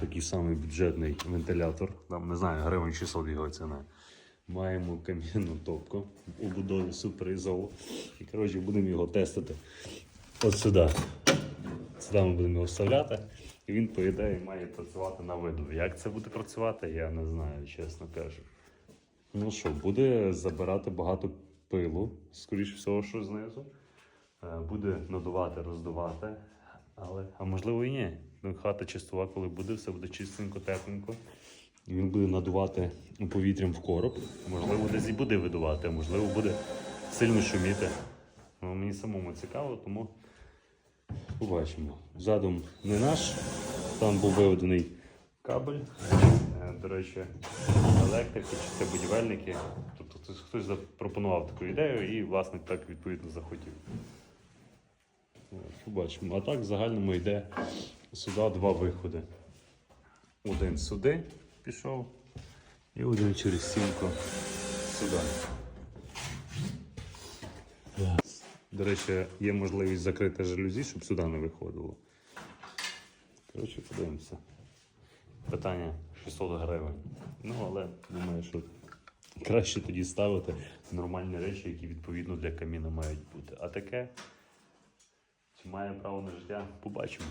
такий самий бюджетний вентилятор. Там не знаю, гривень 600 його ціна. Маємо кам'яну топку у будові суперізолу. І коротше будемо його тестити. От сюди. Сюди ми будемо його вставляти. І він, по ідеї, має працювати на виду. Як це буде працювати, я не знаю, чесно кажу. Ну що, буде забирати багато пилу, скоріш всього, що знизу. Е, Буде надувати, роздувати. Але, а можливо і ні. Ну, Хата чистова, коли буде, все буде чистенько, тепленько. Він буде надувати повітрям в короб. Можливо, десь і буде видувати, а можливо, буде сильно шуміти. Ну, мені самому цікаво, тому побачимо. Задум не наш, там був виведений кабель. Е, До речі, електрики чи це будівельники. Тобто хтось- запропонував таку ідею і власник так відповідно захотів. Е, Побачимо. А так в загальному йде сюди два виходи. Один сюди пішов і один через стінку сюди. До речі, є можливість закрити жалюзі, щоб сюди не виходило. Коротше, подивимося. Питання 600 гривень. Ну, але думаю, що краще тоді ставити нормальні речі, які відповідно для каміна мають бути. А таке, чи має право на життя, побачимо.